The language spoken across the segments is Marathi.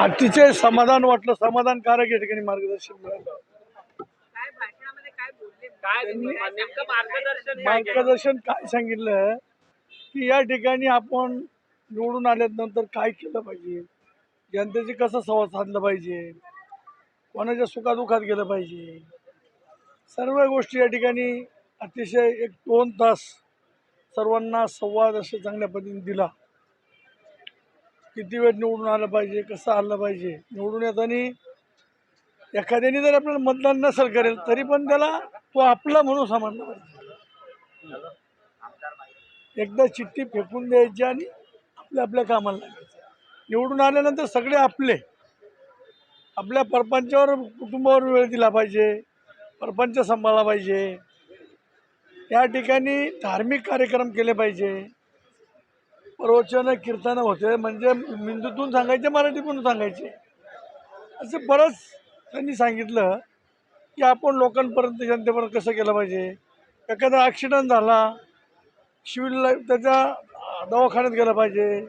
अतिशय समाधान वाटलं समाधानकारक या ठिकाणी मार्गदर्शन मिळालं. काय भाषणामध्ये काय बोलले? काय नेमकं मार्गदर्शन काय सांगितलं? की या ठिकाणी आपण निवडून आल्यानंतर काय केलं पाहिजे? जनतेशी कसं संवाद साधलं पाहिजे? कोणाच्या सुखादुखात गेलं पाहिजे? सर्व गोष्टी या ठिकाणी अतिशय एक दोन तास सर्वांना संवाद असे चांगल्या पद्धतीने दिला. किती वेळ निवडून आलं पाहिजे कसं आलं पाहिजे? निवडून येताना एखाद्याने जर आपल्याला मतदान नसेल करेल तरी पण त्याला तो आपला म्हणून समजला पाहिजे. एकदा चिठ्ठी फेकून द्यायची आणि आपल्या आपल्या कामाला लागायचं. निवडून आल्यानंतर सगळे आपले. आपल्या परपंचावर कुटुंबावर वेळ दिला पाहिजे. परपंच सांभाळला पाहिजे. या ठिकाणी धार्मिक कार्यक्रम केले पाहिजे. प्रवचन कीर्तन होते. म्हणजे हिंदूतून सांगायचे मराठीतून सांगायचे. असं बरंच त्यांनी सांगितलं की आपण लोकांपर्यंत जनतेपर्यंत कसं केलं पाहिजे? एखादा ॲक्सिडंट झाला सिव्हिलला त्याच्या दवाखान्यात गेलं पाहिजे.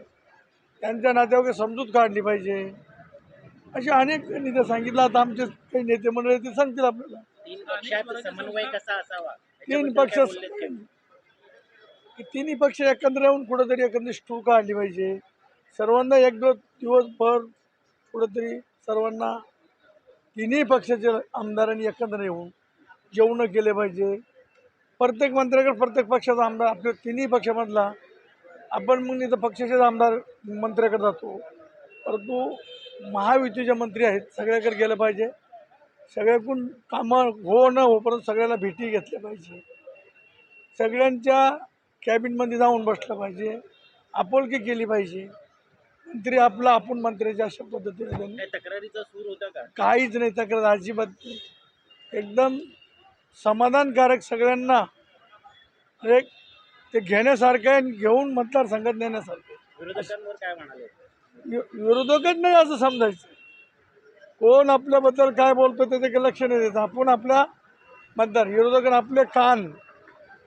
त्यांच्या नात्यावर समजूत काढली पाहिजे. असे अनेक त्यांनी ते सांगितलं. आता आमचे काही नेते मंडळी ते सांगतील आपल्याला. तीन पक्षात समन्वय कसा असावा? तीन याच्याबद्दल पक्ष? की तिन्ही पक्ष एकत्र येऊन कुठंतरी एकंदरीत स्टू काढली पाहिजे. सर्वांना एक दोन दिवसभर कुठंतरी सर्वांना तिन्ही पक्षाच्या आमदारांनी एकत्र येऊन जेवणं केले पाहिजे. प्रत्येक मंत्र्याकडे प्रत्येक पक्षाचा आमदार आपल्या तिन्ही पक्षामधला आपण मग इथं पक्षाचेच आमदार मंत्र्याकडे जातो. परंतु महायुतीचे मंत्री आहेत सगळ्याकडे गेलं पाहिजे. सगळ्याकडून कामं हो न हो परंतु सगळ्याला भेटी घेतल्या पाहिजे. सगळ्यांच्या कॅबिनमध्ये जाऊन बसलं पाहिजे. आपुलकी केली पाहिजे. मंत्री आपला आपण मंत्र्याच्या अशा पद्धतीने त्यांनी तक्रारीचा सूर होता का? काहीच नाही तक्रार अजिबात नाही. एकदम समाधानकारक सगळ्यांना एक ते घेण्यासारखं आहे आणि घेऊन मतदारसंघात नेण्यासारखं आहे. विरोधकांवर काय म्हणाले? वि- विरोधकच नाही असं समजायचं. कोण आपल्याबद्दल काय बोलतो त्याच्याकडे लक्ष नाही देत. आपण आपल्या मतदार विरोधकांना आपले कान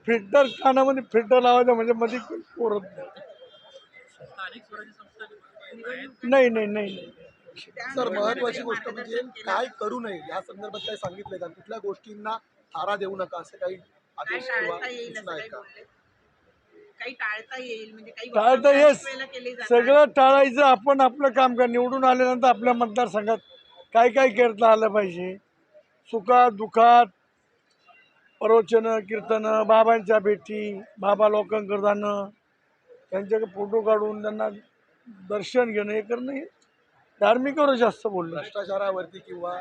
फिल्टर कानामध्ये फिल्टर लावायचं म्हणजे मध्ये पोरत नाही. नाही नाही नाही. सर महत्वाची गोष्ट म्हणजे काय करू नये? या संदर्भात काय सांगितलंय का? कुठल्या गोष्टींना थारा देऊ नका असं काही आदेश किंवा टाळता येईल सूचना आहे का? काही टाळता येईल? म्हणजे टाळता. सगळं टाळायचं आपण आपलं काम कर. निवडून आल्यानंतर आपल्या मतदारसंघात काय काय करता आलं पाहिजे? सुखात दुखात प्रवचन कीर्तन बाबांच्या भेटी बाबा लोकांकडे जाणं त्यांच्याकडे फोटो काढून त्यांना दर्शन घेणं हे करणं हे धार्मिकावर जास्त बोललं. भ्रष्टाचारावरती किंवा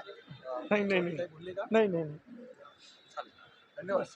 नाही नाही नाही. नाही नाही नाही. धन्यवाद.